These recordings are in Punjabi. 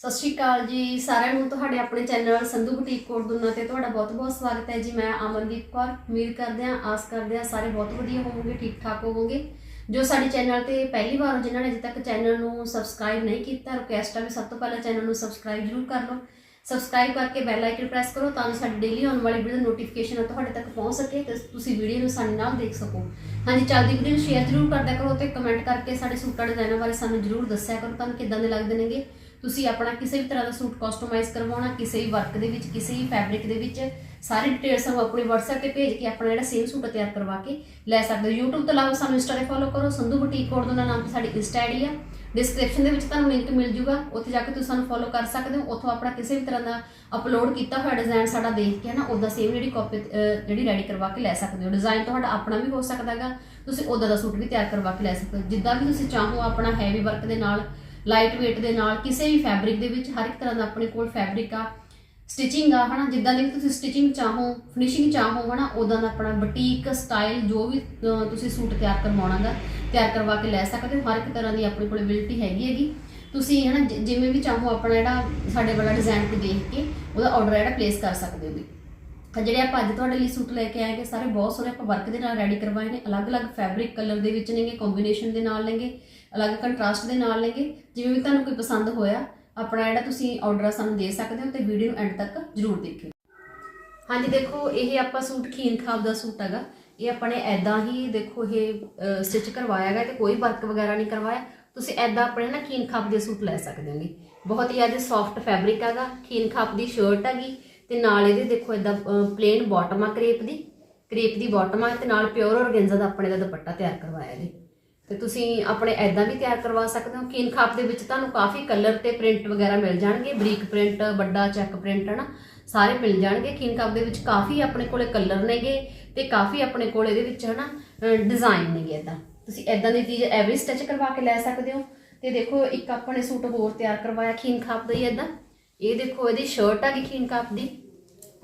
ਸਤਿ ਸ਼੍ਰੀ ਅਕਾਲ ਜੀ, ਸਾਰਿਆਂ ਨੂੰ ਤੁਹਾਡੇ ਆਪਣੇ ਚੈਨਲ ਸੰਧੂ ਬੁਟੀਕ ਕੋਟ ਦੁਨਾ ਤੇ ਤੁਹਾਡਾ ਬਹੁਤ-ਬਹੁਤ ਸਵਾਗਤ ਹੈ ਜੀ। ਮੈਂ ਅਮਨਦੀਪ ਕੌਰ, ਉਮੀਦ ਕਰਦੇ ਹਾਂ, ਆਸ ਕਰਦੇ ਹਾਂ ਸਾਰੇ ਬਹੁਤ ਵਧੀਆ ਹੋਵੋਗੇ ਠੀਕ ਠਾਕ ਹੋਵੋਗੇ। ਜੋ ਸਾਡੇ ਚੈਨਲ ਤੇ ਪਹਿਲੀ ਵਾਰ ਹੋ, ਜਿਨ੍ਹਾਂ ਨੇ ਅਜੇ ਤੱਕ ਚੈਨਲ ਨੂੰ ਸਬਸਕ੍ਰਾਈਬ ਨਹੀਂ ਕੀਤਾ ਰਿਕੁਐਸਟ ਆ ਵੀ ਸਭ ਤੋਂ ਪਹਿਲਾਂ ਚੈਨਲ ਨੂੰ ਸਬਸਕ੍ਰਾਈਬ ਜ਼ਰੂਰ ਕਰ ਲਓ। ਸਬਸਕ੍ਰਾਈਬ ਕਰਕੇ ਬੈਲ ਆਈਕਨ ਪ੍ਰੈਸ ਕਰੋ ਤਾਂ ਜੋ ਸਾਡੀ ਡੇਲੀ ਆਉਣ ਵਾਲੀ ਵੀਡੀਓ ਨੋਟੀਫਿਕੇਸ਼ਨ ਤੁਹਾਡੇ ਤੱਕ ਪਹੁੰਚ ਸਕੇ ਤੇ ਤੁਸੀਂ ਵੀਡੀਓ ਨੂੰ ਸਾਡੇ ਨਾਲ ਦੇਖ ਸਕੋ। ਹਾਂਜੀ, ਚੱਲਦੀ ਵੀਡੀਓ ਨੂੰ ਸ਼ੇਅਰ ਜ਼ਰੂਰ ਕਰਦਿਆ ਕਰੋ ਤੇ ਕਮੈਂਟ ਕਰਕੇ ਸਾਡੇ ਸੂਟਾਂ ਡਿਜ਼ਾਈਨਾਂ ਬਾਰੇ ਸਾਨੂੰ ਜ਼ਰੂਰ ਦੱਸਿਆ ਕਰੋ, ਤੁਹਾਨੂੰ ਕਿੱਦਾਂ ਦੇ ਲੱਗਦੇ ਨੇਗੇ। ਤੁਸੀਂ ਆਪਣਾ ਕਿਸੇ ਵੀ ਤਰ੍ਹਾਂ ਦਾ ਸੂਟ ਕਸਟਮਾਈਜ਼ ਕਰਵਾਉਣਾ, ਕਿਸੇ ਵੀ ਵਰਕ ਦੇ ਵਿੱਚ, ਕਿਸੇ ਵੀ ਫੈਬਰਿਕ ਦੇ ਵਿੱਚ, ਸਾਰੀ ਡਿਟੇਲ ਸਾਨੂੰ ਆਪਣੇ WhatsApp ਤੇ ਭੇਜ ਕੇ ਆਪਣਾ ਜਿਹੜਾ ਸੇਮ ਸੂਟ ਤਿਆਰ ਕਰਵਾ ਕੇ ਲੈ ਸਕਦੇ ਹੋ। YouTube ਤੋਂ ਇਲਾਵਾ ਸਾਨੂੰ Insta ਤੇ ਫੋਲੋ ਕਰੋ, ਸੰਧੂ ਬੁਟੀਕ ਕੋਡ ਦਾ ਨਾਮ ਤੇ ਸਾਡੀ Insta ਆਈਡੀ ਆ। ਡਿਸਕ੍ਰਿਪਸ਼ਨ ਦੇ ਵਿੱਚ ਤੁਹਾਨੂੰ ਲਿੰਕ ਮਿਲ ਜੂਗਾ। ਉੱਥੇ ਜਾ ਕੇ ਤੁਸੀਂ ਸਾਨੂੰ ਫੋਲੋ ਕਰ ਸਕਦੇ ਹੋ। ਉੱਥੋਂ ਆਪਣਾ ਕਿਸੇ ਵੀ ਤਰ੍ਹਾਂ ਦਾ ਅਪਲੋਡ ਕੀਤਾ ਹੋਇਆ ਡਿਜ਼ਾਈਨ ਸਾਡਾ ਦੇਖ ਕੇ ਨਾ ਉਹਦਾ ਸੇਮ ਜਿਹੜੀ ਕਾਪੀ ਜਿਹੜੀ ਰੈਡੀ ਕਰਵਾ ਕੇ ਲੈ ਸਕਦੇ ਹੋ। ਡਿਜ਼ਾਈਨ ਤੁਹਾਡਾ ਆਪਣਾ ਵੀ ਹੋ ਸਕਦਾ ਹੈਗਾ। ਤੁਸੀਂ ਉਹਦਾ ਦਾ ਸੂਟ ਵੀ ਤਿਆਰ ਕਰਵਾ ਕੇ ਲੈ ਸਕਦੇ ਹੋ। ਜਿੱਦਾਂ ਵੀ ਤੁਸੀਂ ਚਾਹੋ ਆਪਣਾ ਹੈਵੀ ਵਰਕ ਦੇ ਨਾਲ ਲਾਈਟ weight ਦੇ ਨਾਲ ਕਿਸੇ ਵੀ ਫੈਬਰਿਕ ਦੇ ਵਿੱਚ ਹਰ ਇੱਕ ਤਰ੍ਹਾਂ ਦਾ ਆਪਣੇ ਕੋਲ ਫੈਬਰਿਕ ਆ ਸਟਿਚਿੰਗ ਆ, ਹਨਾ, ਜਿੱਦਾਂ ਦੀ ਵੀ ਤੁਸੀਂ ਸਟਿਚਿੰਗ ਚਾਹੋ ਫਿਨਿਸ਼ਿੰਗ ਚਾਹੋ, ਹਨਾ ਉਦਾਂ ਦਾ ਆਪਣਾ ਬੁਟੀਕ ਸਟਾਈਲ ਜੋ ਵੀ ਤੁਸੀਂ ਸੂਟ ਤਿਆਰ ਕਰਵਾਉਣਾ ਕਰਵਾਉਣਾਗਾ ਤਿਆਰ ਕਰਵਾ ਕੇ ਲੈ ਸਕਦੇ ਹੋ, ਹਰ ਇੱਕ ਤਰ੍ਹਾਂ ਦੀ ਆਪਣੇ ਕੋਲ ਅਬਿਲਿਟੀ ਹੈਗੀ ਹੈਗੀ। ਤੁਸੀਂ, ਹਨਾ, ਜਿ- ਜਿਵੇਂ ਵੀ ਚਾਹੋ ਆਪਣਾ ਜਿਹੜਾ ਸਾਡੇ ਵਾਲਾ ਡਿਜ਼ਾਈਨ ਤੇ ਦੇਖ ਕੇ ਉਹਦਾ ਆਰਡਰ ਜਿਹੜਾ ਪਲੇਸ ਕਰ ਸਕਦੇ ਹੋ ਵੀ ਤਾਂ ਜਿਹੜੇ ਆਪਾਂ ਅੱਜ ਤੁਹਾਡੇ ਲਈ ਸੂਟ ਲੈ ਕੇ ਆਏਗੇ ਸਾਰੇ ਬਹੁਤ ਸੋਹਣੇ ਆਪਾਂ ਵਰਕ ਦੇ ਨਾਲ ਰੈਡੀ ਕਰਵਾਏ ਨੇ, ਅਲੱਗ-ਅਲੱਗ ਫੈਬਰਿਕ ਕਲਰ ਦੇ ਵਿੱਚ ਨੇਗੇ ਕੰਬੀਨੇਸ਼ਨ ਦੇ ਨਾਲ ਨੇਗੇ। ਅਲੱਗ ਕੰਟਰਾਸਟ ਦੇ ਨਾਲ ਨੇਗੇ। ਜਿਵੇਂ ਵੀ ਤੁਹਾਨੂੰ ਕੋਈ ਪਸੰਦ ਹੋਇਆ, ਆਪਣਾ ਜਿਹੜਾ ਤੁਸੀਂ ਆਰਡਰ ਸਾਨੂੰ ਦੇ ਸਕਦੇ ਹੋ ਤੇ ਵੀਡੀਓ ਨੂੰ ਐਂਡ ਤੱਕ ਜਰੂਰ ਦੇਖਿਓ। ਹਾਂਜੀ, ਦੇਖੋ, ਇਹ ਆਪਾਂ ਸੂਟ ਖੀਨ ਖਾਬ ਦਾ ਸੂਟ ਹੈਗਾ। ਇਹ ਆਪਾਂ ਨੇ ਐਦਾਂ ਹੀ ਦੇਖੋ, ਇਹ ਸਟਿਚ ਕਰਵਾਇਆ ਹੈਗਾ। ਤੇ ਕੋਈ ਵਰਕ ਵਗੈਰਾ ਨਹੀਂ ਕਰਵਾਇਆ। ਤੁਸੀਂ ਐਦਾਂ ਆਪਣੇ ਨਾ ਖੀਨ ਖਾਬ ਦੇ ਸੂਟ ਲੈ ਸਕਦੇ ਹੋਗੇ। ਬਹੁਤ ਹੀ ਜ਼ਿਆਦਾ ਸੌਫਟ ਫੈਬਰਿਕ ਹੈਗਾ। ਖੀਨ ਖਾਬ ਦੀ ਸ਼ਰਟ ਹੈਗੀ ਤੇ ਨਾਲ ਇਹਦੇ ਦੇਖੋ ਐਦਾਂ ਪਲੇਨ ਬਾਟਮ ਆ ਕਰੇਪ ਦੀ। ਕਰੇਪ ਦੀ ਬਾਟਮ ਆ ਤੇ ਨਾਲ ਪਿਓਰ ਔਰਗੈਂਜ਼ਾ ਦਾ ਆਪਣੇ ਦਾ ਦੁਪੱਟਾ ਤਿਆਰ ਕਰਵਾਇਆ ਜੀ। ਤੇ ਤੁਸੀਂ ਆਪਣੇ ਐਦਾਂ ਵੀ ਤਿਆਰ ਕਰਵਾ ਸਕਦੇ ਹੋ ਕੀਨ ਖਾਪ ਦੇ ਵਿੱਚ ਤੁਹਾਨੂੰ ਕਾਫੀ ਕਲਰ ਤੇ ਪ੍ਰਿੰਟ ਵਗੈਰਾ ਮਿਲ ਜਾਣਗੇ, ਬਰੀਕ ਪ੍ਰਿੰਟ ਵੱਡਾ ਚੈੱਕ ਪ੍ਰਿੰਟ ਹਨਾ? ਸਾਰੇ ਮਿਲ ਜਾਣਗੇ ਕੀਨ ਖਾਪ ਦੇ ਵਿੱਚ ਕਾਫੀ ਆਪਣੇ ਕੋਲੇ ਕਲਰ ਨੇਗੇ ਤੇ ਕਾਫੀ ਆਪਣੇ ਕੋਲ ਇਹਦੇ ਵਿੱਚ, ਹਨਾ ਡਿਜ਼ਾਈਨ ਨੇਗੇ ਐਦਾਂ ਤੁਸੀਂ ਐਦਾਂ ਦੀ ਚੀਜ਼ ਐਵਰੀ ਸਟਿਚ ਕਰਵਾ ਕੇ ਲੈ ਸਕਦੇ ਹੋ। ਤੇ ਦੇਖੋ, ਇੱਕ ਆਪਣੇ ਸੂਟ ਹੋਰ ਤਿਆਰ ਕਰਵਾਇਆ ਖੀਨ ਖਾਪ ਦਾ ਹੀ ਐਦਾਂ ਇਹ ਦੇਖੋ, ਇਹਦੀ ਸ਼ਰਟ ਆ ਗਈ ਖੀਨ ਖਾਪ ਦੀ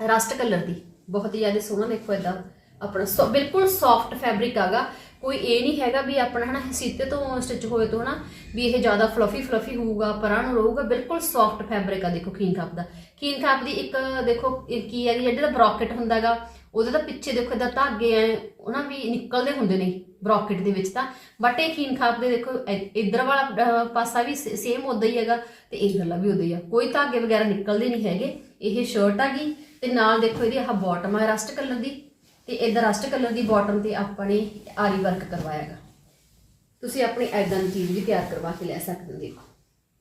ਰਸਟ ਕਲਰ ਦੀ। ਬਹੁਤ ਹੀ ਜ਼ਿਆਦਾ ਸੋਹਣਾ ਦੇਖੋ ਇਦਾਂ ਆਪਣਾ ਸੋ- ਬਿਲਕੁਲ ਸੌਫਟ ਫੈਬਰਿਕ ਆਗਾ। ਕੋਈ ਇਹ ਨਹੀਂ ਹੈਗਾ ਵੀ ਆਪਣਾ ਹਨਾ ਸੀਤੇ ਤੋਂ ਸਟਿਚ ਹੋਏ ਤੋਂ ਹਨਾ ਵੀ ਇਹ ਜ਼ਿਆਦਾ ਫਲਫੀ ਫਲਫੀ ਹੋਊਗਾ, ਪਰਾਂ ਨੂੰ ਰਹੂਗਾ, ਬਿਲਕੁਲ ਸੌਫਟ ਫੈਬਰਿਕ ਆ ਦੇਖੋ ਖੀਨ ਖਾਪ ਦਾ। ਖੀਨ ਖਾਪ ਦੀ ਇੱਕ ਦੇਖੋ ਕੀ ਹੈ ਜਿਹੜਾ ਬ੍ਰੋਕਟ ਹੁੰਦਾਗਾ, ਉਹਦੇ ਤਾਂ ਪਿੱਛੇ ਦੇਖੋ ਇਦਾਂ ਧਾਗੇ ਐ ਉਹਨਾਂ ਵੀ ਨਿਕਲਦੇ ਹੁੰਦੇ ਨੇ ਬ੍ਰੋਕਟ ਦੇ ਵਿੱਚ ਤਾਂ। ਬਟ ਇਹ ਖੀਨ ਖਾਪ ਦੇ ਦੇਖੋ ਇ- ਇੱਧਰ ਵਾਲਾ ਪਾਸਾ ਵੀ ਸੇਮ ਉਦਾਂ ਹੀ ਹੈਗਾ ਤੇ ਗੱਲਾਂ ਵੀ ਉਦਾਂ ਹੀ ਆ। ਕੋਈ ਧਾਗੇ ਵਗੈਰਾ ਨਿਕਲਦੇ ਨਹੀਂ ਹੈਗੇ, ਇਹ ਸ਼ਰਟ ਆ ਗਈ ਤੇ ਨਾਲ ਦੇਖੋ ਇਹਦੀ ਆਹ ਬਾਟਮ ਆ ਰਸਟ ਕਲਰ ਦੀ। ਤੇ ਇਧਰ ਰਸਟ ਕਲਰ ਦੀ ਬਾਟਮ ਤੇ ਆਪਾਂ ਨੇ ਆਰੀ ਵਰਕ ਕਰਵਾਇਆ ਹੈਗਾ। ਤੁਸੀਂ ਆਪਣੀ ਐਦਾਂ ਦੀ ਚੀਜ਼ ਵੀ ਤਿਆਰ ਕਰਵਾ ਕੇ ਲੈ ਸਕਦੇ ਹੋ, ਦੇਖੋ।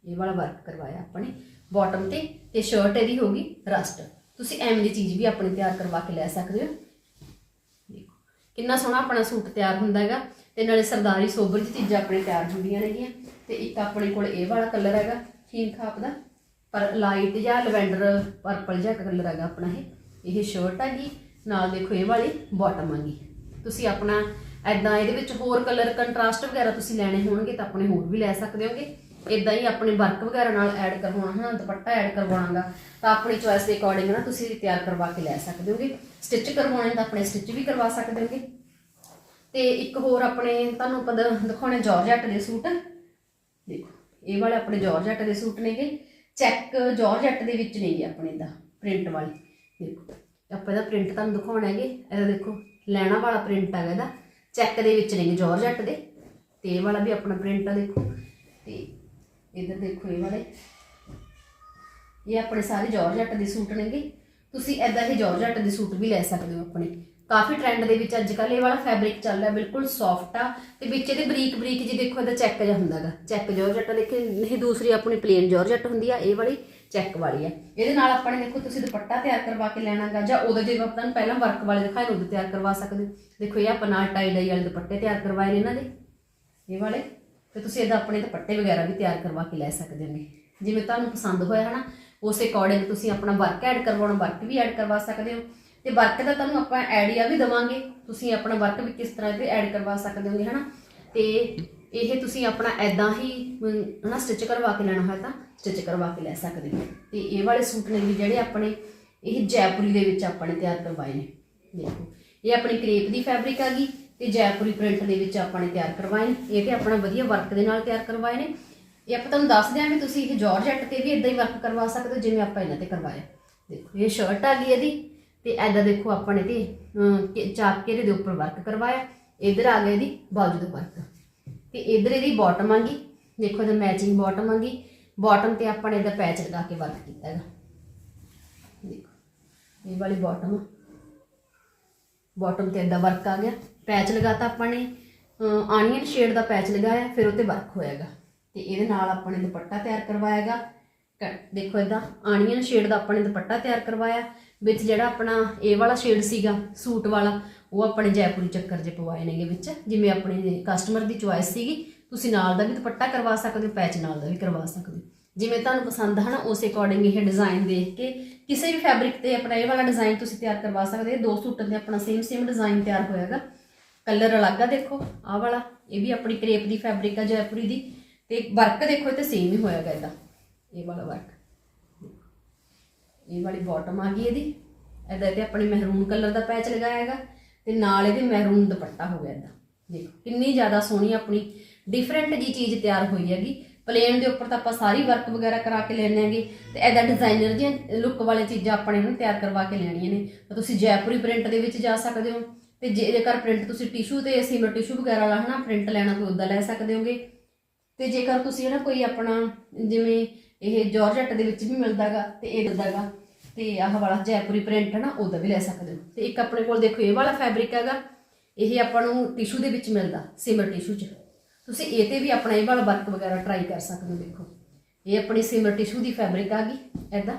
ਇਹ ਵਾਲਾ ਵਰਕ ਕਰਵਾਇਆ ਆਪਾਂ ਨੇ ਬਾਟਮ ਤੇ ਤੇ ਸ਼ਰਟ ਇਹਦੀ ਹੋਗੀ ਰਸਟ ਤੁਸੀਂ ਐਵੇਂ ਦੀ ਚੀਜ਼ ਵੀ ਆਪਣੀ ਤਿਆਰ ਕਰਵਾ ਕੇ ਲੈ ਸਕਦੇ ਹੋ। ਦੇਖੋ, ਕਿੰਨਾ ਸੋਹਣਾ ਆਪਣਾ ਸੂਟ ਤਿਆਰ ਹੁੰਦਾ ਹੈਗਾ। ਤੇ ਨਾਲੇ ਸਰਦਾਰੀ ਸੋਬਰ ਦੀ ਚੀਜ਼ਾਂ ਆਪਣੇ ਤਿਆਰ ਹੁੰਦੀਆਂ ਨੇਗੀਆਂ। ਤੇ ਇੱਕ ਆਪਣੇ ਕੋਲ ਇਹ ਵਾਲਾ ਕਲਰ ਹੈਗਾ ਖੀਨ ਖਾਪ ਦਾ। ਪਰ ਲਾਈਟ ਜਾਂ ਲਵੈਂਡਰ ਪਰਪਲ ਜਿਹਾ ਕਲਰ ਹੈਗਾ ਆਪਣਾ ਇਹ। ਇਹ ਸ਼ਰਟ ਹੈਗੀ। ਨਾਲ ਦੇਖੋ ਇਹ ਵਾਲੀ ਬਾਟਮ ਹੈਗੀ ਤੁਸੀਂ ਆਪਣਾ ਐਦਾਂ ਇਹਦੇ ਵਿੱਚ ਹੋਰ ਕਲਰ ਕੰਟਰਾਸਟ ਵਗੈਰਾ ਤੁਸੀਂ ਲੈਣੇ ਹੋਣਗੇ ਤਾਂ ਆਪਣੇ ਹੋਰ ਵੀ ਲੈ ਸਕਦੇ ਹੋਗੇ। ਇਦਾਂ ਹੀ ਆਪਣੇ ਵਰਕ ਵਗੈਰਾ ਨਾਲ ਐਡ ਕਰਵਾਉਣਾ ਹੈ ਦੁਪੱਟਾ ਐਡ ਕਰਵਾਉਣਾਗਾ, ਤਾਂ ਆਪਣੀ ਚੋਇਸ ਦੇ ਅਕੋਰਡਿੰਗ ਨਾ ਤੁਸੀਂ ਤਿਆਰ ਕਰਵਾ ਕੇ ਲੈ ਸਕਦੇ ਹੋਗੇ। ਸਟਿਚ ਕਰਵਾਉਣੇ ਤਾਂ ਆਪਣੇ ਸਟਿਚ ਵੀ ਕਰਵਾ ਸਕਦੇ ਹੋਗੇ। ਤੇ ਇੱਕ ਹੋਰ ਆਪਣੇ ਤੁਹਾਨੂੰ ਪਤਾ ਦਿਖਾਉਣੇ ਜਾਰਜਟ ਦੇ ਸੂਟ। ਦੇਖੋ, ਇਹ ਵਾਲੇ ਆਪਣੇ ਜਾਰਜਟ ਦੇ ਸੂਟ ਨੇਗੇ। ਚੈੱਕ ਜਾਰਜਟ ਦੇ ਵਿੱਚ ਨੇਗੇ ਆਪਣੇ ਦਾ ਪ੍ਰਿੰਟ ਵਾਲੇ। ਦੇਖੋ। ਆਪਾਂ ਇਹਦਾ ਪ੍ਰਿੰਟ ਤੁਹਾਨੂੰ ਦਿਖਾਉਣਾ ਹੈਗੇ। ਇਹਦਾ ਦੇਖੋ, ਲੈਣਾ ਵਾਲਾ ਪ੍ਰਿੰਟ ਹੈਗਾ ਇਹਦਾ। ਚੈੱਕ ਦੇ ਵਿੱਚ ਨੇਗੇ ਜਾਰਜਟ ਦੇ। ਤੇ ਇਹ ਵਾਲਾ ਵੀ ਆਪਣਾ ਪ੍ਰਿੰਟ ਆ ਦੇਖੋ। ਤੇ ਇਧਰ ਦੇਖੋ ਇਹ ਵਾਲੇ। ਇਹ ਆਪਣੇ ਸਾਰੇ ਜਾਰਜਟ ਦੇ ਸੂਟ ਨੇਗੇ। ਤੁਸੀਂ ਐਦਾਂ ਹੀ ਜਾਰਜਟ ਦੇ ਸੂਟ ਵੀ ਲੈ ਸਕਦੇ ਹੋ ਆਪਣੇ। ਕਾਫੀ ਟ੍ਰੈਂਡ ਦੇ ਵਿੱਚ ਅੱਜ ਕੱਲ੍ਹ ਇਹ ਵਾਲਾ ਫੈਬਰਿਕ ਚੱਲ ਰਿਹਾ ਬਿਲਕੁਲ ਸੌਫਟ ਆ। ਤੇ ਵਿੱਚ ਇਹਦੇ ਬਰੀਕ ਬਰੀਕ ਜੀ ਦੇਖੋ ਇਹਦਾ ਚੈੱਕ ਜਿਹਾ ਹੁੰਦਾਗਾ ਚੈੱਕ ਜਾਰਜਟ ਦੇਖੇ, ਨਹੀਂ ਦੂਸਰੀ ਆਪਣੀ ਪਲੇਨ ਜਾਰਜਟ ਹੁੰਦੀ ਆ, ਇਹ ਵਾਲੀ। ਚੈੱਕ ਵਾਲੀ ਹੈ ਇਹਦੇ ਨਾਲ ਆਪਾਂ ਨੇ ਦੇਖੋ ਤੁਸੀਂ ਦੁਪੱਟਾ ਤਿਆਰ ਕਰਵਾ ਕੇ ਲੈਣਾਗਾ, ਜਾਂ ਉਹਦੇ ਜੇ ਆਪਾਂ ਨੂੰ ਪਹਿਲਾਂ ਵਰਕ ਵਾਲੇ ਦਿਖਾਏ ਉਹਦੇ ਤਿਆਰ ਕਰਵਾ ਸਕਦੇ ਹੋ। ਦੇਖੋ ਇਹ ਆਪਾਂ ਨਾਲ ਟਾਈ ਡਾਈ ਵਾਲੇ ਦੁਪੱਟੇ ਤਿਆਰ ਕਰਵਾਏ ਨੇ ਇਹਨਾਂ ਦੇ। ਇਹ ਵਾਲੇ। ਤੇ ਤੁਸੀਂ ਇਹਦਾ ਆਪਣੇ ਦੁਪੱਟੇ ਵਗੈਰਾ ਵੀ ਤਿਆਰ ਕਰਵਾ ਕੇ ਲੈ ਸਕਦੇ ਹੋ। ਜਿਵੇਂ ਤੁਹਾਨੂੰ ਪਸੰਦ ਹੋਇਆ ਹਨਾ, ਉਸ ਅਕੋਰਡਿੰਗ ਤੁਸੀਂ ਆਪਣਾ ਵਰਕ ਐਡ ਕਰਵਾਉਣਾ ਵਰਕ ਵੀ ਐਡ ਕਰਵਾ ਸਕਦੇ ਹੋ। ਤੇ ਵਰਕ ਦਾ ਤੁਹਾਨੂੰ ਆਪਾਂ ਆਈਡੀਆ ਵੀ ਦਵਾਂਗੇ, ਤੁਸੀਂ ਆਪਣਾ ਵਰਕ ਵੀ ਕਿਸ ਤਰ੍ਹਾਂ ਤੇ ਐਡ ਕਰਵਾ ਸਕਦੇ ਹੋਗੇ ਹਨਾ। ਤੇ ਇਹ ਤੁਸੀਂ ਆਪਣਾ ਐਦਾਂ ਹੀ ਅਮ, ਹਨਾ ਸਟਿਚ ਕਰਵਾ ਕੇ ਲੈਣਾ ਹੋਇਆ ਤਾਂ ਸਟਿਚ ਕਰਵਾ ਕੇ ਲੈ ਸਕਦੇ ਹੋ। ਤੇ ਇਹ ਵਾਲੇ ਸੂਟ ਨੇ ਵੀ ਜਿਹੜੇ ਆਪਣੇ ਇਹ ਜੈਪੁਰੀ ਦੇ ਵਿੱਚ ਆਪਾਂ ਨੇ ਤਿਆਰ ਕਰਵਾਏ ਨੇ। ਦੇਖੋ ਇਹ ਆਪਣੀ ਕਰੇਪ ਦੀ ਫੈਬਰਿਕ ਆ ਗਈ ਤੇ ਜੈਪੁਰੀ ਪ੍ਰਿੰਟ ਦੇ ਵਿੱਚ ਆਪਾਂ ਨੇ ਤਿਆਰ ਕਰਵਾਏ ਨੇ। ਇਹ ਤੇ ਆਪਣਾ ਵਧੀਆ ਵਰਕ ਦੇ ਨਾਲ ਤਿਆਰ ਕਰਵਾਏ ਨੇ। ਇਹ ਆਪਾਂ ਤੁਹਾਨੂੰ ਦੱਸਦੇ ਹਾਂ ਵੀ ਤੁਸੀਂ ਇਹ ਜਾਰਜੈਟ ਤੇ ਵੀ ਇਦਾਂ ਹੀ ਵਰਕ ਕਰਵਾ ਸਕਦੇ ਹੋ ਜਿਵੇਂ ਆਪਾਂ ਇਹਨਾਂ ਤੇ ਕਰਵਾਇਆ। ਦੇਖੋ ਇਹ ਸ਼ਰਟ ਆ ਗਈ ਇਹਦੀ ਤੇ ਐਦਾਂ ਦੇਖੋ ਆਪਾਂ ਨੇ ਤੇ ਕਿ- ਚਾਕ ਕੇ ਦੇ ਉੱਪਰ ਵਰਕ ਕਰਵਾਇਆ। ਇਧਰ ਆ ਗਿਆ ਇਹਦੀ ਬਾਜੂ ਦਾ ਵਰਕ ਤੇ ਇਧਰ ਇਹਦੀ ਬਾਟਮ ਆ ਗਈ। ਦੇਖੋ ਇਹਦਾ ਮੈਚਿੰਗ ਬਾਟਮ ਆਂਗੀ ਗਈ। ਬਾਟਮ ਤੇ ਆਪਾਂ ਨੇ ਇਹਦਾ ਪੈਚ ਲਗਾ ਕੇ ਵਰਕ ਕੀਤਾ ਹੈਗਾ। ਦੇਖੋ, ਇਹ ਵਾਲੀ ਬਾਟਮ ਬਾਟਮ ਤੇ ਇਦਾਂ ਵਰਕ ਆ ਗਿਆ। ਪੈਚ ਲਗਾਤਾ ਆਪਾਂ ਨੇ। ਆਨੀਅਨ ਸ਼ੇਡ ਦਾ ਪੈਚ ਲਗਾਇਆ, ਫਿਰ ਉੱਤੇ ਵਰਕ ਹੋਇਆਗਾ ਤੇ ਇਹਦੇ ਨਾਲ ਆਪਾਂ ਨੇ ਦੁਪੱਟਾ ਤਿਆਰ ਕਰਵਾਇਆਗਾ ਦੇਖੋ ਇਹਦਾ ਆਨੀਅਨ ਸ਼ੇਡ ਦਾ ਆਪਾਂ ਨੇ ਦੁਪੱਟਾ ਤਿਆਰ ਕਰਵਾਇਆ, ਵਿੱਚ ਜਿਹੜਾ ਆਪਣਾ ਇਹ ਵਾਲਾ ਸ਼ੇਡ ਸੀਗਾ, ਸੂਟ ਵਾਲਾ ਉਹ ਆਪਣੇ ਜੈਪੁਰੀ ਚੱਕਰ ਜੇ ਪਵਾਏ ਨੇਗੇ ਵਿੱਚ, ਜਿਵੇਂ ਆਪਣੇ ਕਸਟਮਰ ਦੀ ਚੁਆਇਸ ਸੀਗੀ, ਤੁਸੀਂ ਨਾਲ ਦਾ ਵੀ ਦੁਪੱਟਾ ਕਰਵਾ ਸਕਦੇ ਹੋ ਪੈਚ ਨਾਲ ਦਾ ਵੀ ਕਰਵਾ ਸਕਦੇ। ਹੋ ਜਿਵੇਂ ਤੁਹਾਨੂੰ ਪਸੰਦ ਹੈ ਨਾ ਉਸ ਅਕੋਰਡਿੰਗ ਇਹ ਡਿਜ਼ਾਈਨ ਦੇਖ ਕੇ, ਕਿਸੇ ਵੀ ਫੈਬਰਿਕ ਤੇ ਆਪਣਾ ਇਹ ਵਾਲਾ ਡਿਜ਼ਾਈਨ ਤੁਸੀਂ ਤਿਆਰ ਕਰਵਾ ਸਕਦੇ ਹੋ ਦੋ ਸੂਟਾਂ ਤੇ ਆਪਣਾ ਸੇਮ ਸੇਮ ਡਿਜ਼ਾਈਨ ਤਿਆਰ ਹੋਇਆਗਾ। ਕਲਰ ਅਲੱਗ ਆ ਦੇਖੋ, ਆਹ ਵਾਲਾ, ਇਹ ਵੀ ਆਪਣੀ ਕਰੇਪ ਦੀ ਫੈਬਰਿਕ ਆ ਜੈਪੁਰੀ ਦੀ, ਤੇ ਵਰਕ ਦੇਖੋ, ਇਹ ਤੇ ਸੇਮ ਹੀ ਹੋਇਆਗਾ ਇਹਦਾ, ਇਹ ਵਾਲਾ ਵਰਕ ਇਹ ਵਾਲੀ ਬਾਟਮ ਆ ਗਈ ਇਹਦੀ, ਇਹਦਾ ਤੇ ਆਪਣੇ ਮਹਿਰੂਨ ਕਲਰ ਦਾ ਪੈਚ ਲਗਾਇਆ ਹੈਗਾ ਤੇ ਨਾਲ ਇਹਦੇ ਮਹਿਰੂਨ ਦੁਪੱਟਾ ਹੋ ਗਿਆ ਇਹਦਾ। ਦੇਖੋ, ਕਿੰਨੀ ਜ਼ਿਆਦਾ ਸੋਹਣੀ ਆਪਣੀ ਡਿਫਰੈਂਟ ਜੀ ਚੀਜ਼ ਤਿਆਰ ਹੋਈ ਹੈਗੀ। ਪਲੇਨ ਦੇ ਉੱਪਰ ਤਾਂ ਆਪਾਂ ਸਾਰੀ ਵਰਕ ਵਗੈਰਾ ਕਰਾ ਕੇ ਲੈਣੇ ਆਂਗੇ ਤੇ ਐਦਾ ਡਿਜ਼ਾਈਨਰ ਜਿਹੀਆਂ ਲੁੱਕ ਵਾਲੇ ਚੀਜ਼ਾਂ ਆਪਣੇ ਨੂੰ ਤਿਆਰ ਕਰਵਾ ਕੇ ਲੈਣੀਆਂ ਨੇ। ਤਾਂ ਤੁਸੀਂ ਜੈਪੁਰੀ ਪ੍ਰਿੰਟ ਦੇ ਵਿੱਚ ਜਾ ਸਕਦੇ ਹੋ। ਤੇ ਜੇ- ਜੇਕਰ ਪ੍ਰਿੰਟ ਤੁਸੀਂ ਟਿਸ਼ੂ ਤੇ ਸਿਮਰ ਟਿਸ਼ੂ ਵਗੈਰਾ ਵਾਲਾ ਹਨਾ ਪ੍ਰਿੰਟ ਲੈਣਾ ਕੋਈ ਉਦਾਂ ਲੈ ਸਕਦੇ ਹੋਗੇ। ਤੇ ਜੇਕਰ ਤੁਸੀਂ ਨਾ ਕੋਈ ਆਪਣਾ ਜਿਵੇਂ ਇਹ ਜਾਰਜਟ ਦੇ ਵਿੱਚ ਵੀ ਮਿਲਦਾਗਾ ਤੇ ਇਹ ਮਿਲਦਾਗਾ ਤੇ ਆਹ ਵਾਲਾ ਜੈਪੁਰੀ ਪ੍ਰਿੰਟ ਹੈ ਨਾ, ਉਹਦਾ ਵੀ ਲੈ ਸਕਦੇ ਹੋ। ਤੇ ਇੱਕ ਆਪਣੇ ਕੋਲ ਦੇਖੋ, ਇਹ ਵਾਲਾ ਫੈਬਰਿਕ ਹੈਗਾ, ਇਹ ਆਪਾਂ ਨੂੰ ਟਿਸ਼ੂ ਦੇ ਵਿੱਚ ਮਿਲਦਾ ਸਿਮਰ ਟਿਸ਼ੂ 'ਚ। ਤੁਸੀਂ ਇਹ ਤੇ ਵੀ ਆਪਣਾ ਇਹ ਵਾਲਾ ਵਰਕ ਵਗੈਰਾ ਟਰਾਈ ਕਰ ਸਕਦੇ ਹੋ, ਦੇਖੋ। ਇਹ ਆਪਣੀ ਸਿਮਰ ਟਿਸ਼ੂ ਦੀ ਫੈਬਰਿਕ ਆ ਗਈ ਐਦਾਂ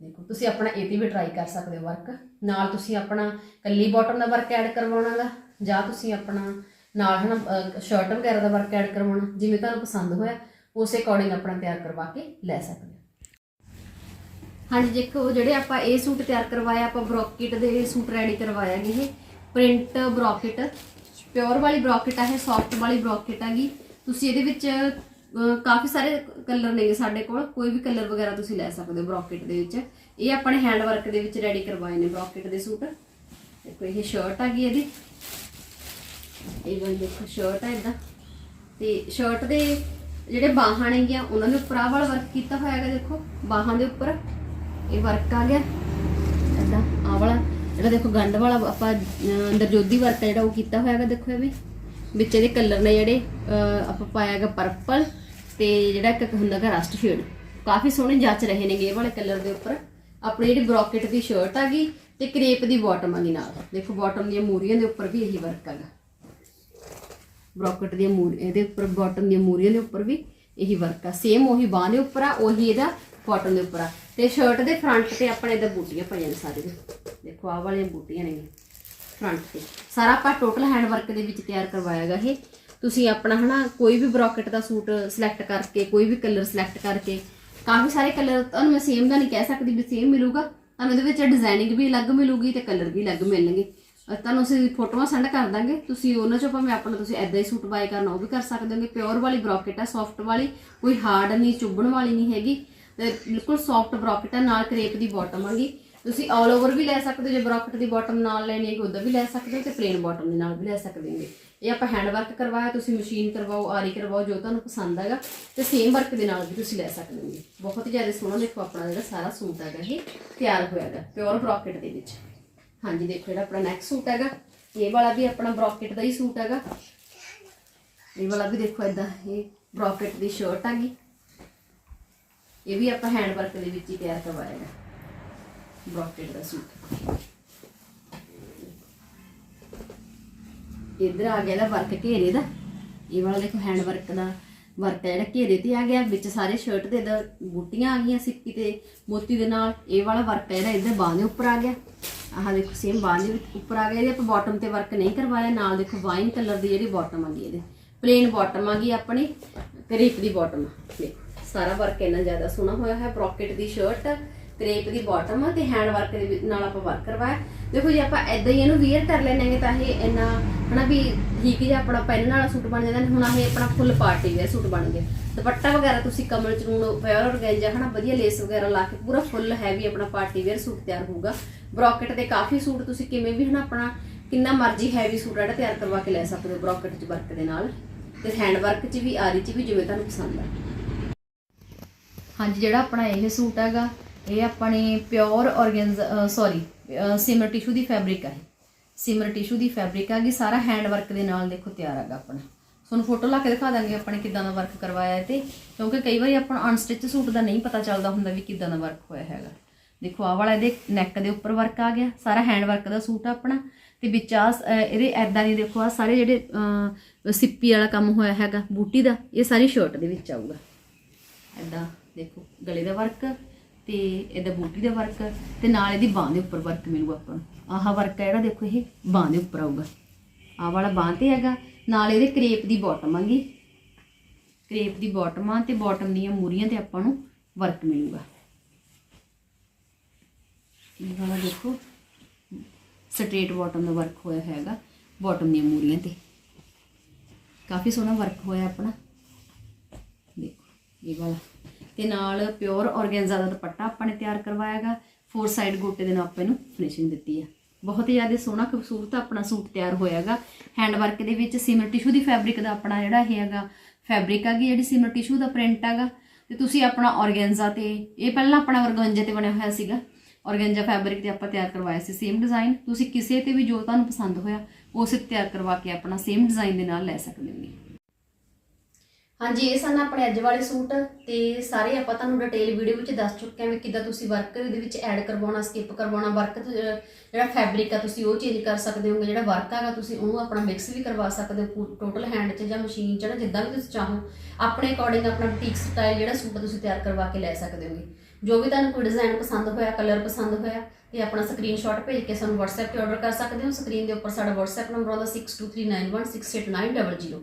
ਦੇਖੋ, ਤੁਸੀਂ ਆਪਣਾ ਇਹ ਤੇ ਵੀ ਟਰਾਈ ਕਰ ਸਕਦੇ ਹੋ ਵਰਕ ਨਾਲ ਤੁਸੀਂ ਆਪਣਾ ਕੱਲੀ ਬਾਟਮ ਦਾ ਵਰਕ ਐਡ ਕਰਵਾਉਣਾਗਾ, ਜਾਂ ਤੁਸੀਂ ਆਪਣਾ ਨਾਲ ਹਨਾ ਸ਼ਰਟ ਵਗੈਰਾ ਦਾ ਵਰਕ ਐਡ ਕਰਵਾਉਣਾ, ਜਿਵੇਂ ਤੁਹਾਨੂੰ ਪਸੰਦ ਹੋਇਆ, ਉਸੇ ਅਕੋਰਡਿੰਗ ਆਪਣਾ ਤਿਆਰ ਕਰਵਾ ਕੇ ਲੈ ਸਕਦੇ ਹੋ। ਹਾਂਜੀ, ਦੇਖੋ, ਜਿਹੜੇ ਆਪਾਂ ਇਹ ਸੂਟ ਤਿਆਰ ਕਰਵਾਇਆ, ਆਪਾਂ ਬ੍ਰੋਕਟ ਦੇ ਸੂਟ ਰੈਡੀ ਕਰਵਾਇਆ ਗੇ ਇਹ। ਪ੍ਰਿੰਟ ਬ੍ਰੋਕਟ, ਪਿਓਰ ਵਾਲੀ ਬ੍ਰੋਕਟ ਆ, ਇਹ ਸੌਫਟ ਵਾਲੀ ਬ੍ਰੋਕਟ ਹੈਗੀ। ਤੁਸੀਂ ਇਹਦੇ ਵਿੱਚ ਕਾਫੀ ਸਾਰੇ ਕਲਰ ਨੇਗੇ ਸਾਡੇ ਕੋਲ, ਕੋਈ ਵੀ ਕਲਰ ਵਗੈਰਾ ਤੁਸੀਂ ਲੈ ਸਕਦੇ ਹੋ ਬ੍ਰੋਕਟ ਦੇ ਵਿੱਚ। ਇਹ ਆਪਣੇ ਹੈਂਡ ਵਰਕ ਦੇ ਵਿੱਚ ਰੈਡੀ ਕਰਵਾਏ ਨੇ ਬ੍ਰੋਕਟ ਦੇ ਸੂਟ। ਦੇਖੋ, ਇਹ ਸ਼ਰਟ ਆ ਗਈ ਇਹਦੀ। ਇਹ ਵਾਲੀ ਦੇਖੋ ਸ਼ਰਟ ਆ ਇਹਦਾ। ਤੇ ਸ਼ਰਟ ਦੇ ਜਿਹੜੇ ਬਾਹਾਂ ਨੇਗੀਆਂ, ਉਹਨਾਂ ਦੇ ਉੱਪਰ ਆਹ ਵਾਲਾ ਵਰਕ ਕੀਤਾ ਹੋਇਆ ਹੈਗਾ, ਦੇਖੋ, ਬਾਹਾਂ ਦੇ ਉੱਪਰ। ਇਹ ਵਰਕ ਆ ਗਿਆ। ਇਦਾਂ ਆਹ ਵਾਲਾ ਜਿਹੜਾ ਦੇਖੋ ਗੰਢ ਵਾਲਾ ਆਪਾਂ ਅਹ, ਅੰਦਰ ਜੋਦੀ ਵਰਕ ਆ ਜਿਹੜਾ ਉਹ ਕੀਤਾ ਹੋਇਆ ਹੈਗਾ ਦੇਖੋ ਇਹ ਵੀ। ਵਿੱਚ ਇਹਦੇ ਕਲਰ ਨੇ ਜਿਹੜੇ ਆਪਾਂ ਪਾਇਆ ਹੈਗਾ ਪਰਪਲ ਤੇ ਜਿਹੜਾ ਇੱਕ ਹੁੰਦਾ ਹੈਗਾ ਰਸਟ ਸ਼ੇਡ ਕਾਫੀ ਸੋਹਣੇ ਜੱਚ ਰਹੇ ਨੇਗੇ ਇਹ ਵਾਲੇ ਕਲਰ ਦੇ ਉੱਪਰ। ਆਪਣੀ ਜਿਹੜੀ ਬ੍ਰੋਕਟ ਦੀ ਸ਼ਰਟ ਆ ਗਈ ਤੇ ਕਰੇਪ ਦੀ ਬਾਟਮ ਆ ਗਈ ਨਾਲ। ਦੇਖੋ ਬਾਟਮ ਦੀਆਂ ਮੂਰੀਆਂ ਦੇ ਉੱਪਰ ਵੀ ਇਹੀ ਵਰਕ ਹੈਗਾ ਬ੍ਰੋਕਟ ਦੀਆਂ ਮੂਰ ਇਹਦੇ ਉੱਪਰ ਬਾਟਮ ਦੀਆਂ ਮੂਰੀਆਂ ਦੇ ਉੱਪਰ ਵੀ ਇਹੀ ਵਰਕ ਆ। ਸੇਮ ਉਹੀ ਬਾਹ ਦੇ ਉੱਪਰ ਆ ਉਹੀ ਇਹਦਾ ਬਾਟਮ ਦੇ ਉੱਪਰ ਆ। ਤੇ ਸ਼ਰਟ ਦੇ ਫਰੰਟ ਤੇ ਆਪਣੇ ਇਹਦਾ ਬੂਟੀਆਂ ਪਈਆਂ ਨੇ ਸਾਰੇ। ਦੇਖੋ, ਆਹ ਵਾਲੀਆਂ ਬੂਟੀਆਂ ਨੇ। ਫਰੰਟ ਤੇ। ਸਾਰਾ ਆਪਾਂ ਟੋਟਲ ਹੈਂਡ ਵਰਕ ਦੇ ਵਿੱਚ ਤਿਆਰ ਕਰਵਾਇਆਗਾ ਇਹ। ਤੁਸੀਂ ਆਪਣਾ ਹਨਾ, ਕੋਈ ਵੀ ਬ੍ਰੋਕਟ ਦਾ ਸੂਟ ਸਿਲੈਕਟ ਕਰਕੇ, ਕੋਈ ਵੀ ਕਲਰ ਸਿਲੈਕਟ ਕਰਕੇ, ਕਾਫੀ ਸਾਰੇ ਕਲਰ ਤੁਹਾਨੂੰ ਮੈਂ ਸੇਮ ਦਾ ਨਹੀਂ ਕਹਿ ਸਕਦੀ ਵੀ ਸੇਮ ਮਿਲੂਗਾ। ਤੁਹਾਨੂੰ ਇਹਦੇ ਵਿੱਚ ਡਿਜ਼ਾਈਨਿੰਗ ਵੀ ਅਲੱਗ ਮਿਲੂਗੀ ਤੇ ਕਲਰ ਵੀ ਅਲੱਗ ਮਿਲਣਗੇ। ਤੁਹਾਨੂੰ ਅਸੀਂ ਫੋਟੋਆਂ ਸੈਂਡ ਕਰ ਦਾਂਗੇ। ਤੁਸੀਂ ਉਹਨਾਂ ਚੋਂ ਭਾਵੇਂ ਆਪਣਾ ਤੁਸੀਂ ਐਦਾਂ ਹੀ ਸੂਟ ਬਾਏ ਕਰਨਾ, ਉਹ ਵੀ ਕਰ ਸਕਦੇ ਹੋਗੇ। ਪਿਓਰ ਵਾਲੀ ਬ੍ਰੋਕਟ ਆ ਸੌਫਟ ਵਾਲੀ। ਕੋਈ ਹਾਰਡ ਨਹੀਂ, ਚੁੱਭਣ ਵਾਲੀ ਨਹੀਂ ਹੈਗੀ। ਬਿਲਕੁਲ ਸੌਫਟ ਬ੍ਰੋਕਟ ਹੈ ਨਾਲ ਕਰੇਪ ਦੀ ਬਾਟਮ ਆਗੀ। ਤੁਸੀਂ ਆਲ ਓਵਰ ਵੀ ਲੈ ਸਕਦੇ ਹੋ, ਜੇ ਬ੍ਰੋਕਟ ਦੀ ਬਾਟਮ ਨਾਲ ਲੈਣੀ ਹੈ ਉਹਦਾ ਵੀ ਲੈ ਸਕਦੇ ਹੋ ਤੇ ਪਲੇਨ ਬਾਟਮ ਦੇ ਨਾਲ ਵੀ ਲੈ ਸਕਦੇ ਹੋਗੇ ਇਹ ਆਪਾਂ ਹੈਂਡ ਵਰਕ ਕਰਵਾਇਆ, ਤੁਸੀਂ ਮਸ਼ੀਨ ਕਰਵਾਓ, ਆਰੀ ਕਰਵਾਓ, ਜੋ ਤੁਹਾਨੂੰ ਪਸੰਦ ਹੈਗਾ, ਤੇ ਸੇਮ ਵਰਕ ਦੇ ਨਾਲ ਵੀ ਤੁਸੀਂ ਲੈ ਸਕਦੇ ਹੋਗੇ ਬਹੁਤ ਹੀ ਜ਼ਿਆਦਾ ਸੋਹਣਾ ਦੇਖੋ ਆਪਣਾ ਜਿਹੜਾ ਸਾਰਾ ਸੂਟ ਹੈਗਾ, ਇਹ ਤਿਆਰ ਹੋਇਆ ਹੈਗਾ ਪਿਓਰ ਬ੍ਰੋਕਟ ਦੇ ਵਿੱਚ। ਹਾਂਜੀ, ਦੇਖੋ ਜਿਹੜਾ ਆਪਣਾ ਨੈਕਸਟ ਸੂਟ ਹੈਗਾ, ਇਹ ਵਾਲਾ ਵੀ ਆਪਣਾ ਬ੍ਰੋਕਟ ਦਾ ਹੀ ਸੂਟ ਹੈਗਾ। ਇਹ ਵਾਲਾ ਵੀ ਦੇਖੋ ਇਦਾਂ ਇਹ ਬ੍ਰੋਕਟ ਦੀ ਸ਼ਰਟ ਹੈਗੀ। ਇਹ ਵੀ ਆਪਾਂ ਹੈਂਡ ਵਰਕ ਦੇ ਵਿੱਚ ਹੀ ਤਿਆਰ ਕਰਵਾਇਆ ਹੈ। ਦਾ ਸੂਟ। ਇਧਰ ਆ ਗਿਆ ਇਹਦਾ ਵਰਕ ਘੇਰੇ ਦਾ। ਇਹ ਵਾਲਾ ਦੇਖੋ ਹੈਂਡ ਵਰਕ ਦਾ ਵਰਕ ਹੈ। ਜਿਹੜਾ ਘੇਰੇ ਤੇ ਆ ਗਿਆ, ਵਿੱਚ ਸਾਰੇ ਸ਼ਰਟ ਦੇ ਦਾ, ਬੂਟੀਆਂ ਆ ਗਈਆਂ ਸਿੱਕੀ ਤੇ ਮੋਤੀ ਦੇ ਨਾਲ। ਇਹ ਵਾਲਾ ਵਰਕ ਹੈ ਜਿਹੜਾ ਇੱਧਰ ਬਾਂਹ ਦੇ ਉੱਪਰ ਆ ਗਿਆ। ਆਹ ਦੇਖੋ ਸੇਮ ਬਾਂਹ ਦੇ ਉੱਪਰ ਆ ਗਿਆ। ਇਹਦੇ ਆਪਾਂ ਬਾਟਮ ਤੇ ਵਰਕ ਨਹੀਂ ਕਰਵਾਇਆ। ਨਾਲ ਦੇਖੋ ਵਾਈਨ ਕਲਰ ਦੀ ਜਿਹੜੀ ਬਾਟਮ ਆ ਗਈ ਇਹਦੇ। ਪਲੇਨ ਬਾਟਮ ਆ ਗਈ ਆਪਣੀ ਕਰੇਪ ਦੀ ਬਾਟਮ ਦੇਖੋ। ਸਾਰਾ ਵਰਕ ਇੰਨਾ ਜ਼ਿਆਦਾ ਸੋਹਣਾ ਹੋਇਆ ਹੈ ਬ੍ਰੋਕਟ ਦੀ ਸ਼ਰਟ ਕਰੇਪ ਦੀ ਬਾਟਮ ਤੇ ਹੈਂਡ ਵਰਕ ਦੇ ਨਾਲ ਆਪਾਂ ਵਰਕ ਕਰਵਾਇਆ। ਦੇਖੋ ਜੇ ਆਪਾਂ ਐਦਾਂ ਹੀ ਇਹਨੂੰ ਵੀਅਰ ਕਰ ਲੈਣਾਂਗੇ ਤਾਂ ਇਹ ਇੰਨਾ ਹਨਾ ਵੀ ਠੀਕ ਜਿਹਾ ਆਪਣਾ ਪਹਿਨਣ ਵਾਲਾ ਸੂਟ ਬਣ ਜਾਂਦਾ। ਹੁਣ ਇਹ ਆਪਣਾ ਫੁੱਲ ਪਾਰਟੀ ਵੇਅਰ ਸੂਟ ਬਣ ਗਿਆ। ਦੁਪੱਟਾ ਵਗੈਰਾ ਤੁਸੀਂ ਕਮਲ ਚਨੂਨ ਪਿਓਰ ਔਰਗੈਂਜਾ ਹਨਾ, ਵਧੀਆ ਲੇਸ ਵਗੈਰਾ ਲਾ ਕੇ ਪੂਰਾ ਫੁੱਲ ਹੈਵੀ ਆਪਣਾ ਪਾਰਟੀ ਵੇਅਰ ਸੂਟ ਤਿਆਰ ਹੋਊਗਾ। ਬ੍ਰੋਕਟ ਦੇ ਕਾਫੀ ਸੂਟ ਤੁਸੀਂ ਕਿਵੇਂ ਵੀ ਹਨਾ ਆਪਣਾ ਕਿੰਨਾ ਮਰਜ਼ੀ ਹੈਵੀ ਸੂਟ ਜਿਹੜਾ ਤਿਆਰ ਕਰਵਾ ਕੇ ਲੈ ਸਕਦੇ ਹੋ ਬ੍ਰੋਕਟ ਚ ਵਰਕ ਦੇ ਨਾਲ। ਤੇ ਹੈਂਡ ਵਰਕ ਚ ਵੀ, ਆਰੀ ਚ ਵੀ ਜਿਵੇਂ ਤੁਹਾਨੂੰ ਪਸੰਦ ਆ। ਹਾਂਜੀ, ਜਿਹੜਾ ਆਪਣਾ ਇਹ ਸੂਟ ਹੈਗਾ, ਇਹ ਆਪਣੇ pure organza sorry shimmer tissue ਦੀ ਫੈਬਰਿਕ ਹੈ ਸਿਮਰ ਟਿਸ਼ੂ ਦੀ ਫੈਬਰਿਕ ਹੈਗੀ ਸਾਰਾ ਹੈਂਡ ਵਰਕ ਦੇ ਨਾਲ ਦੇਖੋ ਤਿਆਰ ਹੈਗਾ ਆਪਣਾ। ਤੁਹਾਨੂੰ ਫੋਟੋ ਲਾ ਕੇ ਦਿਖਾ ਦਾਂਗੇ ਆਪਣੇ ਕਿੱਦਾਂ ਦਾ ਵਰਕ ਕਰਵਾਇਆ ਹੈ ਤੇ, ਕਿਉਂਕਿ ਕਈ ਵਾਰੀ ਆਪਾਂ ਅਨਸਟਿਚ ਸੂਟ ਦਾ ਨਹੀਂ ਪਤਾ ਚੱਲਦਾ ਹੁੰਦਾ ਵੀ ਕਿੱਦਾਂ ਦਾ ਵਰਕ ਹੋਇਆ ਹੈਗਾ। ਦੇਖੋ, ਆਹ ਵਾਲਾ ਇਹਦੇ ਨੈਕ ਦੇ ਉੱਪਰ ਵਰਕ ਆ ਗਿਆ, ਸਾਰਾ ਹੈਂਡ ਵਰਕ ਦਾ ਸੂਟ ਆ ਆਪਣਾ, ਤੇ ਵਿੱਚ ਆ ਇਹਦੇ ਐਦਾਂ ਨਹੀਂ ਦੇਖੋ ਆ ਸਾਰੇ ਜਿਹੜੇ ਸਿੱਪੀ ਵਾਲਾ ਕੰਮ ਹੋਇਆ ਹੈਗਾ, ਬੂਟੀ ਦਾ, ਇਹ ਸਾਰੀ ਸ਼ਰਟ ਦੇ ਵਿੱਚ ਆਊਗਾ। ਐਦਾਂ ਦੇਖੋ, ਗਲੇ ਦਾ ਵਰਕ ਤੇ ਇਹਦਾ ਬੂਟੀ ਦਾ ਵਰਕ ਤੇ ਨਾਲ ਇਹਦੀ ਬਾਹ ਦੇ ਉੱਪਰ ਵਰਕ ਮਿਲੂਗਾ ਆਪਾਂ ਨੂੰ। ਆਹ ਵਰਕ ਹੈ ਜਿਹੜਾ ਦੇਖੋ, ਇਹ ਬਾਹ ਦੇ ਉੱਪਰ ਆਊਗਾ। ਆਹ ਵਾਲਾ ਬਾਹ ਤੇ ਹੈਗਾ। ਨਾਲ ਇਹਦੇ ਕਰੇਪ ਦੀ ਬਾਟਮ ਆਂਗੀ। ਕਰੇਪ ਦੀ ਬਾਟਮ ਆ ਤੇ ਬਾਟਮ ਦੀਆਂ ਮੂਰੀਆਂ ਤੇ ਆਪਾਂ ਨੂੰ ਵਰਕ ਮਿਲੂਗਾ। ਇਹ ਵਾਲਾ ਦੇਖੋ ਸਟ੍ਰੇਟ ਬਾਟਮ ਦਾ ਵਰਕ ਹੋਇਆ ਹੈਗਾ ਬਾਟਮ ਦੀਆਂ ਮੂਰੀਆਂ ਤੇ। ਕਾਫੀ ਸੋਹਣਾ ਵਰਕ ਹੋਇਆ ਆਪਣਾ। ਦੇਖੋ, ਇਹ ਵਾਲਾ। ਤੇ ਨਾਲ ਪਿਓਰ ਔਰਗੈਂਜ਼ਾ ਦਾ ਦੁਪੱਟਾ ਆਪਾਂ ਨੇ ਤਿਆਰ ਕਰਵਾਇਆ ਹੈਗਾ। ਫੋਰ ਸਾਈਡ ਗੋਟੇ ਦੇ ਨਾਲ ਆਪਾਂ ਇਹਨੂੰ ਫਿਨਿਸ਼ਿੰਗ ਦਿੱਤੀ ਆ। ਬਹੁਤ ਹੀ ਜ਼ਿਆਦਾ ਸੋਹਣਾ, ਖੂਬਸੂਰਤ ਆਪਣਾ ਸੂਟ ਤਿਆਰ ਹੋਇਆ ਹੈਗਾ। ਹੈਂਡ ਵਰਕ ਦੇ ਵਿੱਚ ਸਿਮਰ ਟਿਸ਼ੂ ਦੀ ਫੈਬਰਿਕ ਦਾ ਆਪਣਾ ਜਿਹੜਾ ਇਹ ਹੈਗਾ ਫੈਬਰਿਕ ਹੈਗੀ ਜਿਹੜੀ ਸਿਮਰ ਟਿਸ਼ੂ ਦਾ ਪ੍ਰਿੰਟ ਹੈਗਾ। ਤੇ ਤੁਸੀਂ ਆਪਣਾ ਔਰਗੈਂਜ਼ਾ ਤੇ, ਇਹ ਪਹਿਲਾਂ ਆਪਣਾ ਔਰਗੈਂਜ਼ਾ ਤੇ ਬਣਿਆ ਹੋਇਆ ਸੀਗਾ। ਔਰਗੈਂਜ਼ਾ ਫੈਬਰਿਕ ਤੇ ਆਪਾਂ ਤਿਆਰ ਕਰਵਾਇਆ ਸੀ ਸੇਮ ਡਿਜ਼ਾਈਨ ਤੁਸੀਂ ਕਿਸੇ ਤੇ ਵੀ ਜੋ ਤੁਹਾਨੂੰ ਪਸੰਦ ਹੋਇਆ, ਉਸੇ ਤਿਆਰ ਕਰਵਾ ਕੇ ਆਪਣਾ ਸੇਮ ਡਿਜ਼ਾਈਨ ਦੇ ਨਾਲ ਲੈ ਸਕਦੇ ਹੋ। ਹਾਂਜੀ, ਇਹ ਸਨ ਆਪਣੇ ਅੱਜ ਵਾਲੇ ਸੂਟ ਤੇ ਸਾਰੇ ਆਪਾਂ ਤੁਹਾਨੂੰ ਡਿਟੇਲ ਵੀਡੀਓ ਵਿੱਚ ਦੱਸ ਚੁੱਕੇ ਹਾਂ ਵੀ ਕਿੱਦਾਂ ਤੁਸੀਂ ਵਰਕ ਇਹਦੇ ਵਿੱਚ ਐਡ ਕਰਵਾਉਣਾ ਸਕਿਪ ਕਰਵਾਉਣਾ ਵਰਕ ਜਿਹੜਾ ਫੈਬਰਿਕ ਆ ਤੁਸੀਂ ਉਹ ਚੇਂਜ ਕਰ ਸਕਦੇ ਹੋਗੇ, ਜਿਹੜਾ ਵਰਕ ਹੈਗਾ ਤੁਸੀਂ ਉਹਨੂੰ ਆਪਣਾ ਮਿਕਸ ਵੀ ਕਰਵਾ ਸਕਦੇ ਹੋ ਟੋਟਲ ਹੈਂਡ 'ਚ ਜਾਂ ਮਸ਼ੀਨ 'ਚ ਨਾ ਜਿੱਦਾਂ ਵੀ ਤੁਸੀਂ ਚਾਹੋ। ਆਪਣੇ ਅਕੋਰਡਿੰਗ ਆਪਣਾ ਬੁਟੀਕ ਸਟਾਈਲ ਜਿਹੜਾ ਸੂਟ ਤੁਸੀਂ ਤਿਆਰ ਕਰਵਾ ਕੇ ਲੈ ਸਕਦੇ ਹੋਗੇ। ਜੋ ਵੀ ਤੁਹਾਨੂੰ ਕੋਈ ਡਿਜ਼ਾਈਨ ਪਸੰਦ ਹੋਇਆ ਕਲਰ ਪਸੰਦ ਹੋਇਆ ਤੇ ਆਪਣਾ ਸਕਰੀਨਸ਼ਾਟ ਭੇਜ ਕੇ ਸਾਨੂੰ WhatsApp ਤੇ ਆਰਡਰ ਕਰ ਸਕਦੇ ਹੋ। ਸਕਰੀਨ ਦੇ ਉੱਪਰ ਸਾਡਾ WhatsApp ਨੰਬਰ ਆਉਂਦਾ 6239168900